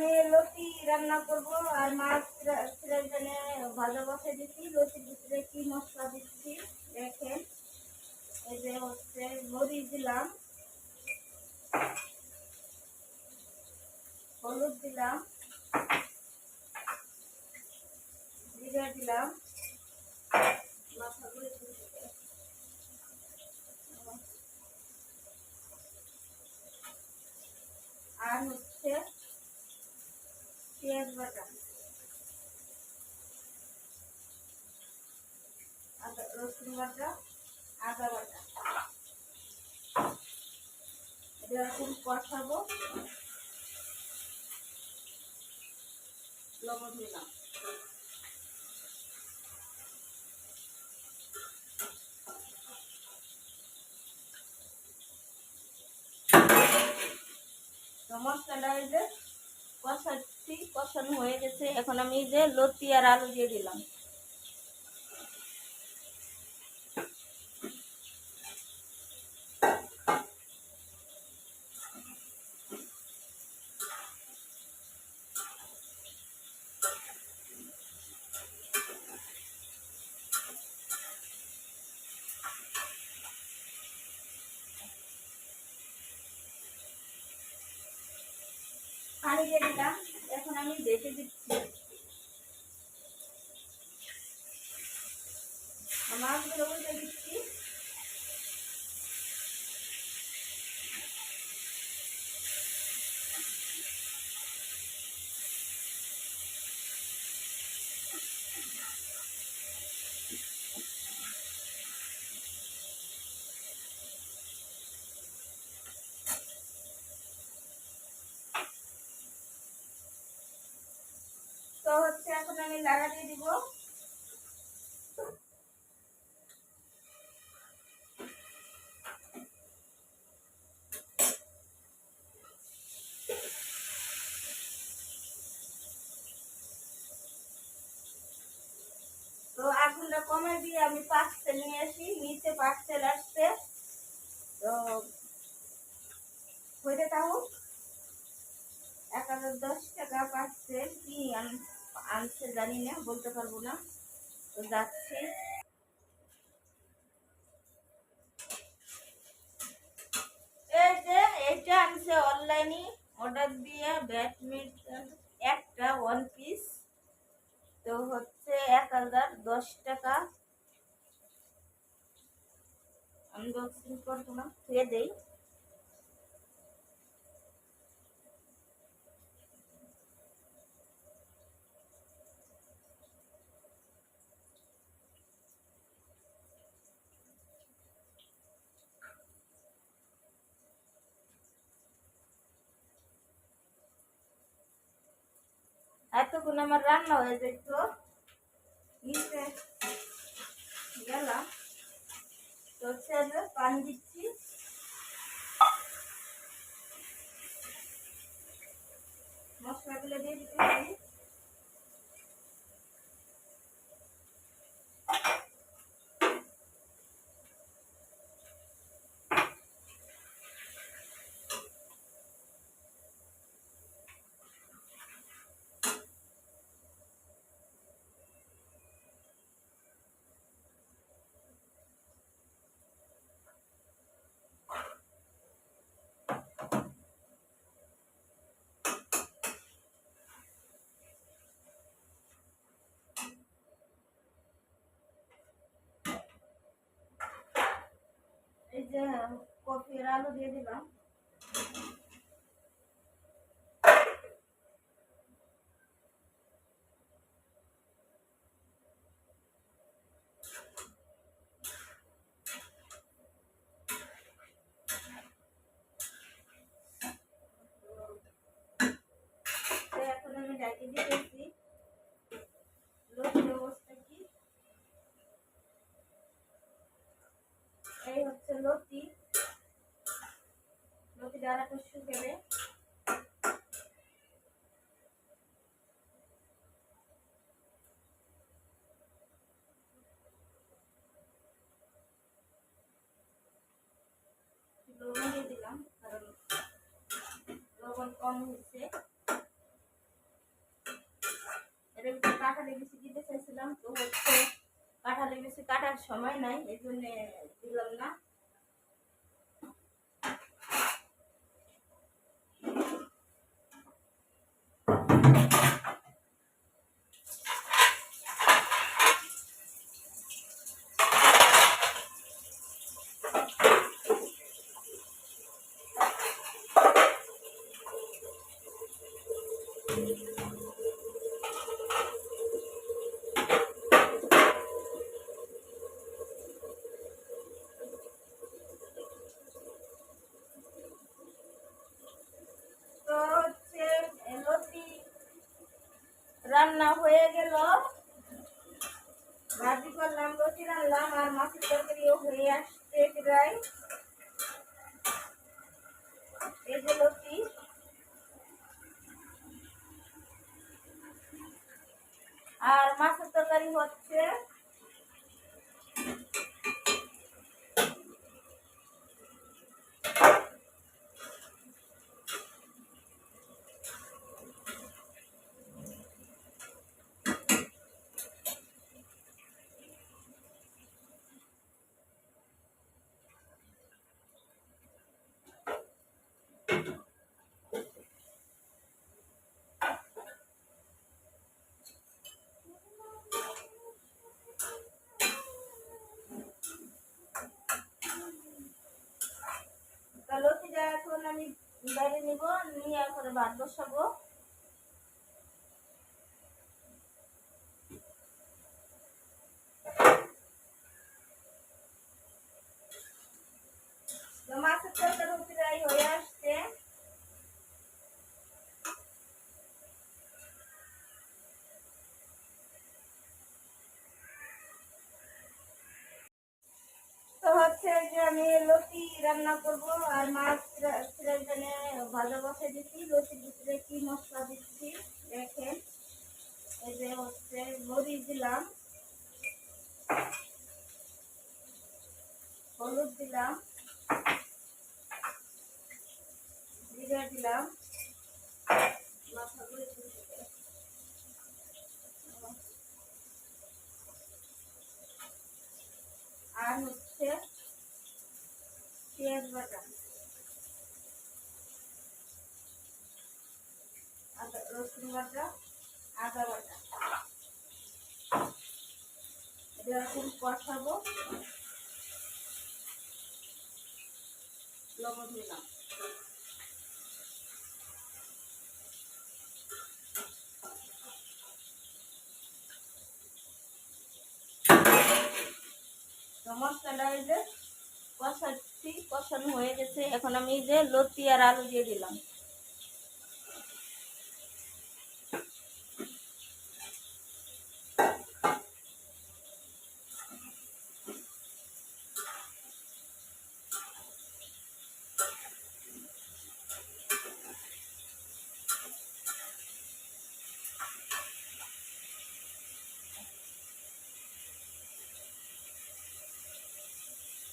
আমি লতি রান্না করব আর মাছ ফ্রাই প্যানে ভাজা দিচ্ছি লতির ভিতরে কি মশলা দিচ্ছি দেখেন। এই যে হচ্ছে মরিচ দিলাম। হলুদ দিলাম। জিরা দিলাম। আর হচ্ছে পেঁয়াজ আদা রসুন বাটা আদা বাটা। এরকম কষাবো। লবণ দিলাম তো মশলাটা এই যে কষাচ্ছি হয়ে গেছে। এখন আমি যে লতি আর আলু দিয়ে দিলাম। পানি দিয়ে দিলাম। এখন আমি দেখে দিচ্ছি মাছগুলো উল্টে দিচ্ছি তো হচ্ছে এখন আমি লাগা দিয়ে দিব। তো আগুনটা কমে দিয়ে আমি পার্সেল নিয়ে আসি, নিচে পার্সেল আসছে তো হইতে থাকুক এক হাজার দশ টাকা পার্সেল কি আন- আনছে জানি না, বলতে পারব না। তো যাচ্ছি। এই যে এটা আনছে অনলাইনে। অর্ডার দিয়ে ব্যাডমিন্টন, একটা ওয়ান পিস তো হচ্ছে এক হাজার দশ টাকা। আনবক্সিং করব না, খেয়ে দেই। এতক্ষণ আমার রান্না হয়ে যেত নিচে গেলাম। তো হচ্ছে পান দিচ্ছি। মশলাগুলো দিয়ে দিতে যে কফির আলু দিয়ে দিলাম কম হচ্ছে এর ভিতরে কাঁটা লেগেছে দিতে চাইছিলাম, তো হচ্ছে কাঁটা লেগেছে কাটার সময় নাই, এই জন্যে দিলাম না। রান্না হয়ে গেল। ভাজি করলাম রুটি রান্নাম আর মাছের তরকারিও হয়ে আসছে প্রায় এই যে লতি আর মাছের তরকারি হচ্ছে তা লতিটা এখন বাইরে নিব, নিয়ে এখন ভাত বসাবো। মাছের হয়ে আসছে। তো হচ্ছে যে আমি লতি রান্না করব আর মাছ ফ্রাই প্যানে ভাজা বসে দিচ্ছি লতির ভিতরে কি মশলা দিচ্ছি দেখেন এই যে হচ্ছে মরিচ দিলাম হলুদ দিলাম জিরা দিলাম মাথাগুলো দিতে আর হচ্ছে পেঁয়াজ বাটা আদা রসুন বাটা আদা বাটা এটা কষাবো লবণ দিলাম মশলাটা এই যে কষাচ্ছি, কষানো হয়ে গেছে। এখন আমি যে লতি আর আলু দিয়ে দিলাম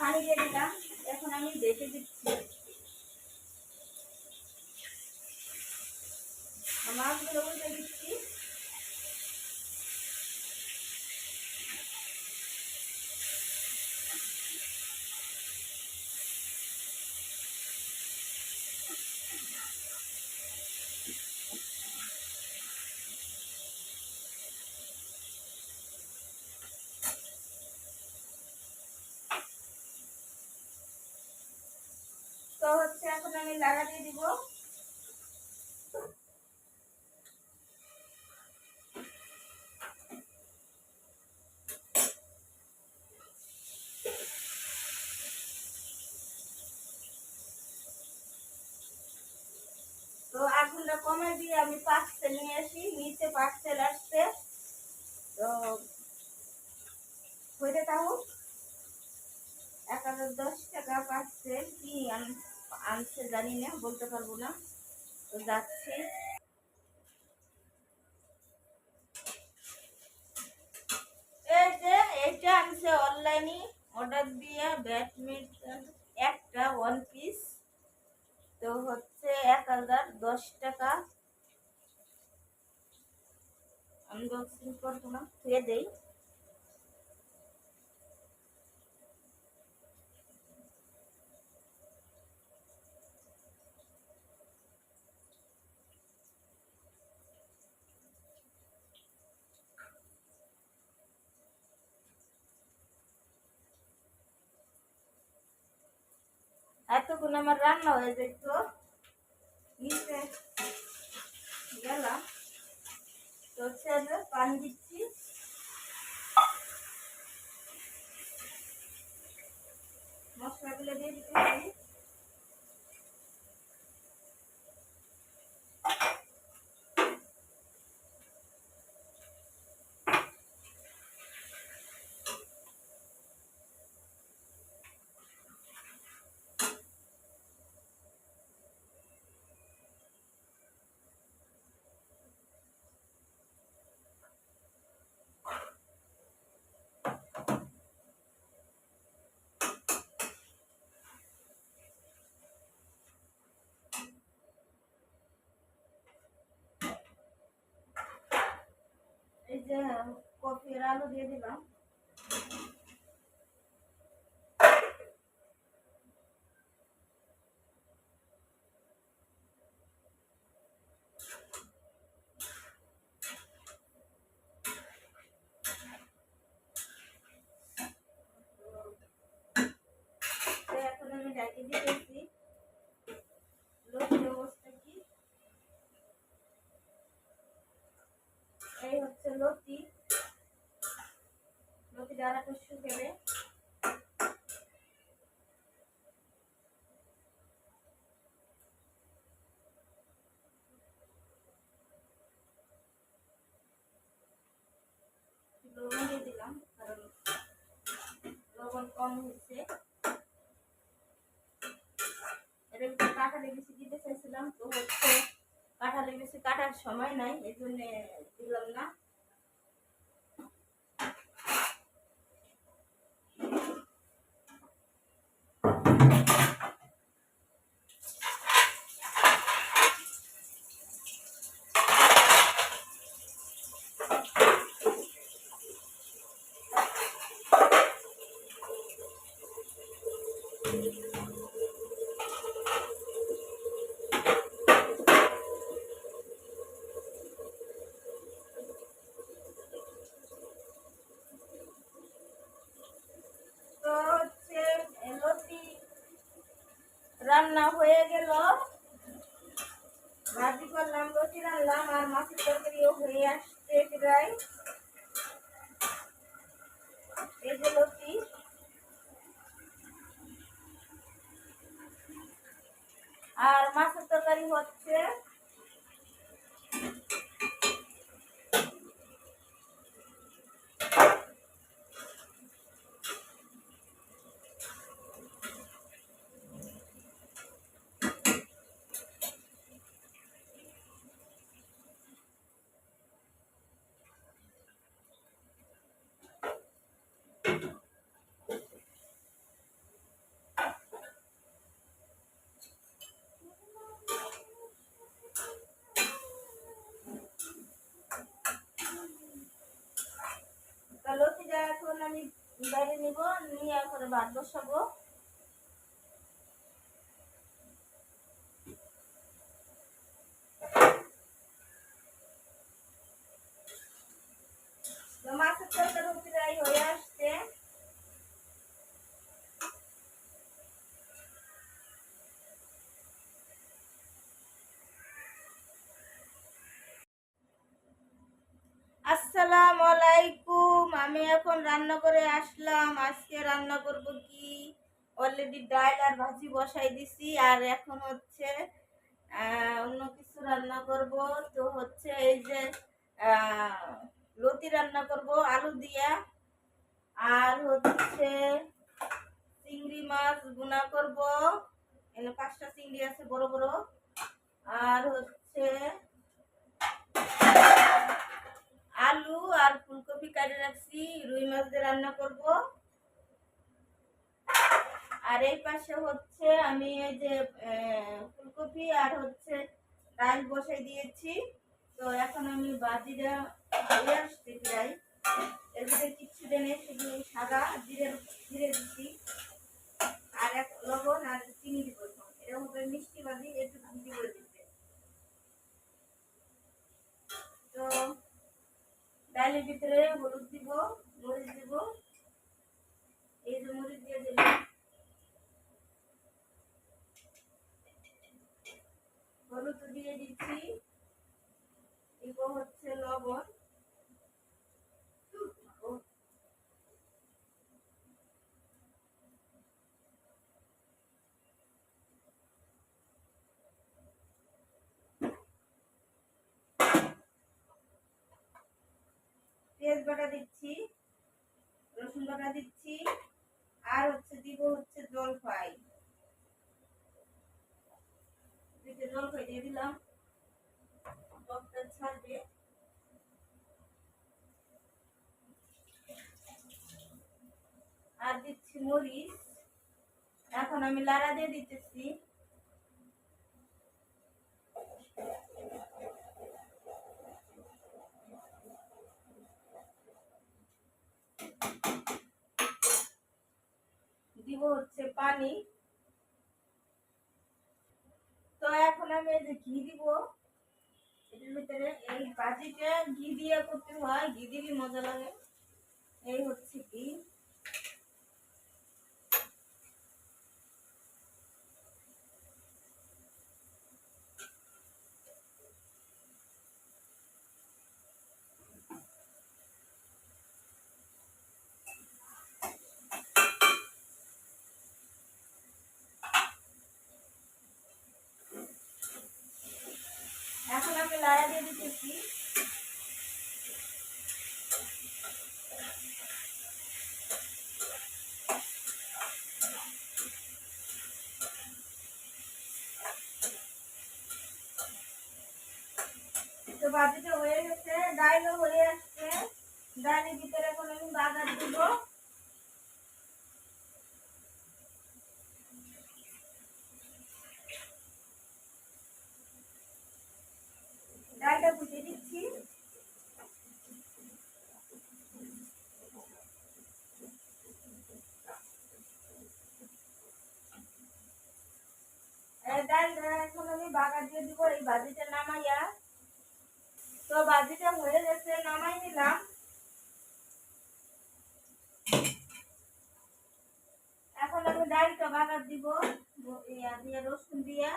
পানি দিয়ে দিলাম এখন আমি দেখে দিচ্ছি মাছগুলো উল্টে দিচ্ছি তো হচ্ছে এখন আমি লাগা দিয়ে দিব তো আগুনটা কমে দিয়ে আমি পার্সেল নিয়ে আসি, নিচে পার্সেল আসছে। তো কইটা তাও এক হাজার দশ টাকা পার্সেল। কি আনছে জানি না, বলতে পারব না। তো যাচ্ছি। এটা আনছে অনলাইনে। অর্ডার দিয়ে ব্যাডমিন্টন একটা ওয়ান পিস। তো হচ্ছে এক হাজার দশ টাকা। আনবক্সিং করব না ধুয়ে দেই। এতক্ষণ আমার রান্না হয়ে যেত নিচে গেলাম। তো আমরা পানি দিচ্ছি। মশলাগুলো দিয়ে দিতে এই যে কফির আলু দিয়ে দিলাম তো এখন আমি ডাকি দিতেছি লোকের অবস্থা কি এই হচ্ছে লতি লতি ডালাটা শুকেবে লবণ দিয়ে দিলাম কারণ লবণ কম হয়েছে। এর ভিতরে কাঁঠালি বেশি দিতে চাইছিলাম, তো হচ্ছে কাঁঠালে বেশি কাটার সময় নাই এই জন্যে দিলাম না। রান্না হয়ে গেল ভাজি করলাম লতি রান্নাম আর মাছের তরকারিও হয়ে আসছে প্রায় এই যে লতি আর মাছের তরকারি হচ্ছে তা লতিটা এখন আমি বাইরে নিব নিয়ে এখন ভাত বসাবো। মাছের হয়ে আসছে। আলাইকুম। আমি এখন রান্না করে আসলাম। আজকে রান্না করব কি? অলরেডি ডাল আর ভাজি বসাই দিছি আর এখন হচ্ছে অন্য কিছু রান্না করব। তো হচ্ছে এই যে লতি রান্না করব, আলু দিয়া। আর হচ্ছে চিংড়ি মাছ গুনা করব। এখানে পাঁচটা চিংড়ি আছে বড় বড়। আর হচ্ছে আলু আর ফুলকপি কাটে রাখছি, রুই মাছ দিয়ে রান্না করব। আর এই পাশে হচ্ছে আমি এই যে ফুলকপি আর হচ্ছে ডাল বসাই দিয়েছি। তো এখন আমি বাজিটা হয়ে আসছে প্রায়। এর ভিতরে কিচ্ছু দেনে শুধু সাদা জিরে জিরে দিচ্ছি আর এক লবণ আর চিনি দিব। এরকম করে মিষ্টি বাদি একটু দিব দিতে তো ডালের ভিতরে হলুদ দিব, মরিচ দিব। এই যে মরিচ দিয়ে দিলাম। হলুদ দিয়ে দিচ্ছি। দিব হচ্ছে লবণ। পেঁয়াজ বাটা দিচ্ছি, রসুন বাটা দিচ্ছি, আর হচ্ছে দিব হচ্ছে জলপাই জলপাই দিয়ে দিলাম ছাড়বে। আর দিচ্ছি মরিচ। এখন আমি লাড়া দিয়ে দিতেছি। পানি। তো এখন আমি এই যে ঘি দিব, এটার ভিতরে এই বাজিটা ঘি দিয়ে করতে হয়, ঘি দিলে মজা লাগে। এই হচ্ছে ঘি। এখন আমি লাড়া দিয়ে দিতেছি তো বাজিটা হয়ে গেছে ডাইলও হয়ে আসছে ডালের ভিতরে এখন আমি বাগার দিব ডালটা ফুটিয়ে দিচ্ছি এই ডালটা এখন আমি বাগার দিয়ে দিব এই ভাজিটা নামাইয়া তো ভাজিটা হয়ে গেছে নামাই নিলাম এখন আমি ডালটা বাগার দিব ইয়া দিয়ে রসুন দিয়া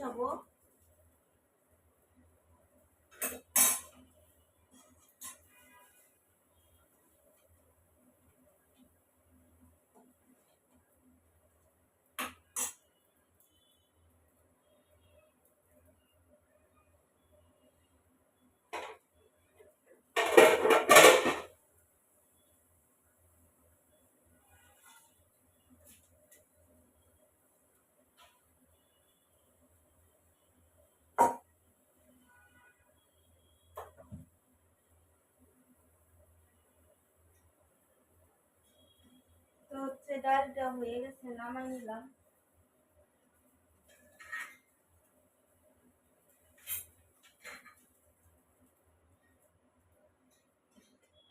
লবণ ডালটা হয়ে গেছে নামাই নিলাম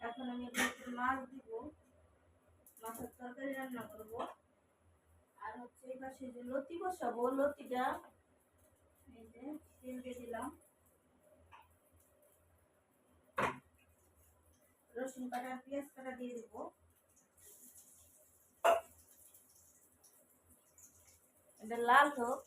এখন আমি মাছ দিব মাছের তরকারি রান্না করব আর হচ্ছে এই পাশে যে লতি বসাবো লতিটা এই যে তেল দিয়ে দিলাম রসুন কাটা পেঁয়াজ কাটা দিয়ে দিব এটা লাল হোক।